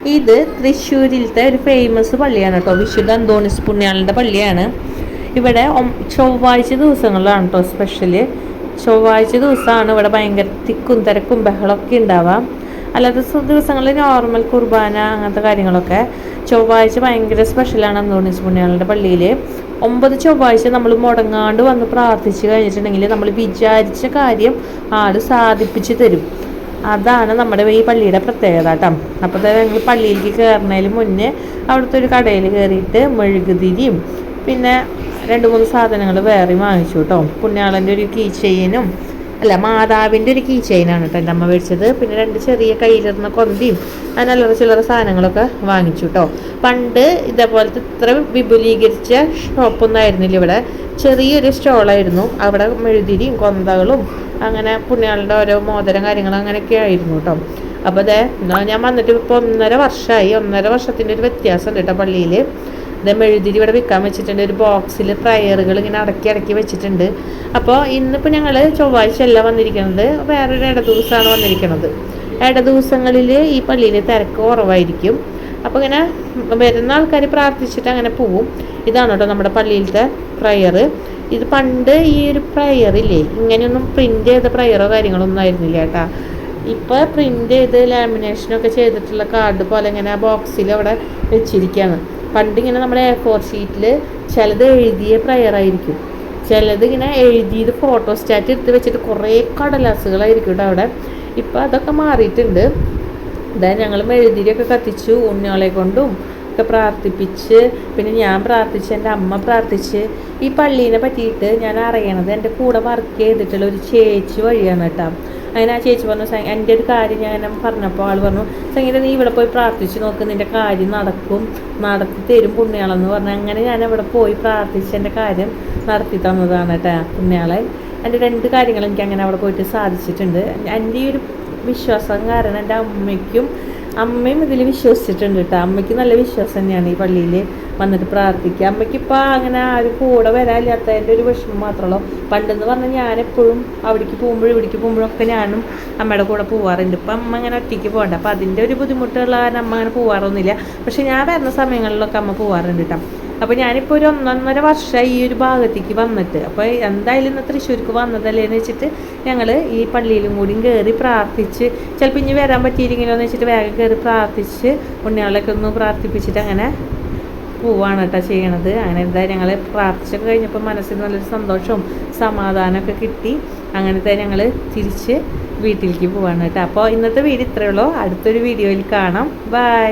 ഇത് തൃശ്ശൂരിലത്തെ ഒരു ഫേമസ് പള്ളിയാണ് കേട്ടോ. വിശുദ്ധ അന്തോണിസ് പുണ്യാളന്റെ പള്ളിയാണ്. ഇവിടെ ചൊവ്വാഴ്ച ദിവസങ്ങളിലാണ് കേട്ടോ സ്പെഷ്യൽ ചൊവ്വാഴ്ച ദിവസമാണ് ഇവിടെ ഭയങ്കര തിക്കും തിരക്കും ബഹളമൊക്കെ ഉണ്ടാവാം അല്ലാത്ത ദിവസങ്ങളിൽ നോർമൽ കുർബാന അങ്ങനത്തെ കാര്യങ്ങളൊക്കെ. ചൊവ്വാഴ്ച ഭയങ്കര സ്പെഷ്യലാണ് അന്തോണീസ് പുണ്യാളന്റെ പള്ളിയിൽ ഒമ്പത് ചൊവ്വാഴ്ച നമ്മൾ മുടങ്ങാണ്ട് വന്ന് പ്രാർത്ഥിച്ച് കഴിഞ്ഞിട്ടുണ്ടെങ്കിൽ നമ്മൾ വിചാരിച്ച കാര്യം ആൾ സാധിപ്പിച്ച് തരും. അതാണ് നമ്മുടെ ഈ പള്ളിയുടെ പ്രത്യേകത കേട്ടോ. അപ്പോൾ ഞങ്ങൾ പള്ളിയിലേക്ക് കയറുന്നതിന് മുന്നേ അവിടുത്തെ ഒരു കടയിൽ കയറിയിട്ട് മെഴുകുതിരിയും പിന്നെ രണ്ട് മൂന്ന് സാധനങ്ങൾ വേറെ വാങ്ങിച്ചു കേട്ടോ. പുണ്യാളന്റെ ഒരു കീ ചെയിനും അല്ല മാതാവിന്റെ ഒരു കീ ചെയിനാണ് കേട്ടോ എന്റെ അമ്മ മേടിച്ചത്. പിന്നെ രണ്ട് ചെറിയ കയ്യിലിരുന്ന കൊന്തിയും അങ്ങനെ അല്ലറ ചില്ലറ സാധനങ്ങളൊക്കെ വാങ്ങിച്ചു കേട്ടോ പണ്ട് ഇതേപോലത്തെ ഇത്ര വിപുലീകരിച്ച ഷോപ്പൊന്നും ആയിരുന്നില്ല ഇവിടെ. ചെറിയൊരു സ്റ്റോളായിരുന്നു. അവിടെ മെഴുതിരിയും കൊന്തകളും അങ്ങനെ പുണ്യാളുടെ ഓരോ മോതിരം കാര്യങ്ങളും അങ്ങനെയൊക്കെ ആയിരുന്നു കേട്ടോ അപ്പോൾ അതെ ഞാൻ വന്നിട്ട് ഇപ്പോൾ ഒന്നര വർഷമായി ഒന്നര വർഷത്തിന്റെ ഒരു വ്യത്യാസം ഉണ്ട് കേട്ടോ പള്ളിയിൽ. ഇത് മെഴുതിരി ഇവിടെ വിൽക്കാൻ വെച്ചിട്ടുണ്ട്. ഒരു ബോക്സിൽ പ്രയറുകൾ ഇങ്ങനെ അടക്കി അടക്കി വെച്ചിട്ടുണ്ട്. അപ്പോൾ ഇന്നിപ്പോൾ ഞങ്ങൾ ചൊവ്വാഴ്ച അല്ല വന്നിരിക്കുന്നത് വേറൊരു ഇട ദിവസമാണ് വന്നിരിക്കുന്നത് ഇട ദിവസങ്ങളിൽ ഈ പള്ളിയിൽ തിരക്ക് കുറവായിരിക്കും. അപ്പോൾ ഇങ്ങനെ വരുന്ന ആൾക്കാർ പ്രാർത്ഥിച്ചിട്ട് അങ്ങനെ പോവും. ഇതാണ് കേട്ടോ നമ്മുടെ പള്ളിയിലത്തെ പ്രയർ ഇത് പണ്ട് ഈ ഒരു പ്രയർ ഇല്ലേ ഇങ്ങനെയൊന്നും പ്രിന്റ് ചെയ്ത പ്രയറോ കാര്യങ്ങളൊന്നും ആയിരുന്നില്ല കേട്ടാ. ഇപ്പോൾ പ്രിന്റ് ചെയ്ത് ലാമിനേഷനൊക്കെ ചെയ്തിട്ടുള്ള കാർഡ് പോലെ ഇങ്ങനെ ബോക്സിൽ അവിടെ വെച്ചിരിക്കുകയാണ് പണ്ട് ഇങ്ങനെ നമ്മുടെ എ ഫോർ ഷീറ്റിൽ ചിലത് എഴുതിയ പ്രയറായിരിക്കും ചിലത് ഇങ്ങനെ എഴുതിയത് ഫോട്ടോ സ്റ്റാറ്റ് എടുത്ത് വെച്ചിട്ട് കുറേ കടലാസുകളായിരിക്കും കേട്ടോ അവിടെ. ഇപ്പം അതൊക്കെ മാറിയിട്ടുണ്ട്. ഇതാ ഞങ്ങൾ മെഴുതിരിയൊക്കെ കത്തിച്ചു. ഉണ്ണികളെ കൊണ്ടും ഒക്കെ പ്രാർത്ഥിപ്പിച്ച് പിന്നെ ഞാൻ പ്രാർത്ഥിച്ച് എന്റെ അമ്മ പ്രാർത്ഥിച്ച് ഈ പള്ളീനെ പറ്റിയിട്ട് ഞാൻ അറിയണത് എന്റെ കൂടെ വർക്ക് ചെയ്തിട്ടുള്ള ഒരു ചേച്ചി വഴിയാണ് കേട്ടോ. അങ്ങനെ ആ ചേച്ചി പറഞ്ഞു "സ- എന്റെ ഒരു കാര്യം ഞാൻ പറഞ്ഞപ്പോൾ ആൾ പറഞ്ഞു സംഗീത നീ ഇവിടെ പോയി പ്രാർത്ഥിച്ച് നോക്ക് നിന്റെ കാര്യം നടക്കും നടത്തി തരും പുണ്യാളെന്ന് പറഞ്ഞു അങ്ങനെ ഞാൻ അവിടെ പോയി പ്രാർത്ഥിച്ച് എന്റെ കാര്യം നടത്തി തന്നതാണ് കേട്ടോ പുണ്യാളെ. എന്റെ രണ്ട് കാര്യങ്ങൾ എനിക്ക് അങ്ങനെ അവിടെ പോയിട്ട് സാധിച്ചിട്ടുണ്ട്. എന്റെ ഈ ഒരു വിശ്വാസം കാരണം എന്റെ അമ്മയ്ക്കും അമ്മയും ഇതിൽ വിശ്വസിച്ചിട്ടുണ്ട് കേട്ടോ. അമ്മയ്ക്ക് നല്ല വിശ്വാസം തന്നെയാണ് ഈ പള്ളിയിൽ വന്നിട്ട് പ്രാർത്ഥിക്കുക. അമ്മയ്ക്ക് ഇപ്പോൾ അങ്ങനെ ആരും കൂടെ വരാനില്ലാത്തതിന്റെ ഒരു വിഷമം മാത്രമല്ലോ. പണ്ടെന്ന് പറഞ്ഞാൽ ഞാനെപ്പോഴും അവിടേക്ക് പോകുമ്പോഴും ഇവിടേക്ക് പോകുമ്പോഴും ഒക്കെ ഞാനും അമ്മയുടെ കൂടെ പോവാറുണ്ട്. ഇപ്പം അമ്മ അങ്ങനെ ഒറ്റയ്ക്ക് പോകണ്ട. അപ്പോൾ അതിന്റെ ഒരു ബുദ്ധിമുട്ടുള്ള കാരണം അമ്മ അങ്ങനെ പോവാറൊന്നുമില്ല. പക്ഷേ ഞാൻ വരുന്ന സമയങ്ങളിലൊക്കെ അമ്മ പോവാറുണ്ട് കേട്ടോ. അപ്പോൾ ഞാനിപ്പോൾ ഒരു ഒന്നൊന്നര വർഷമായി ഈ ഒരു ഭാഗത്തേക്ക് വന്നിട്ട്. അപ്പോൾ എന്തായാലും ഇന്ന് തൃശ്ശൂർക്ക് വന്നതല്ലേ എന്ന് വെച്ചിട്ട് ഞങ്ങൾ ഈ പള്ളിയിലും കൂടിയും കയറി പ്രാർത്ഥിച്ച് ചിലപ്പോൾ ഇനി വരാൻ പറ്റിയില്ലെങ്കിലോ എന്ന് വെച്ചിട്ട് വേഗം കയറി പ്രാർത്ഥിച്ച് പുണ്യാളൊക്കെ ഒന്ന് പ്രാർത്ഥിപ്പിച്ചിട്ട് അങ്ങനെ പോവാണ് കേട്ടോ ചെയ്യണത്. അങ്ങനെ എന്തായാലും ഞങ്ങൾ പ്രാർത്ഥിച്ചൊക്കെ കഴിഞ്ഞപ്പോൾ മനസ്സിൽ നല്ലൊരു സന്തോഷവും സമാധാനമൊക്കെ കിട്ടി. അങ്ങനത്തെ ഞങ്ങൾ തിരിച്ച് വീട്ടിലേക്ക് പോവാണ് കേട്ടോ. അപ്പോൾ ഇന്നത്തെ വീഡിയോ ഇത്രയേ ഉള്ളൂ. അടുത്തൊരു വീഡിയോയിൽ കാണാം. ബൈ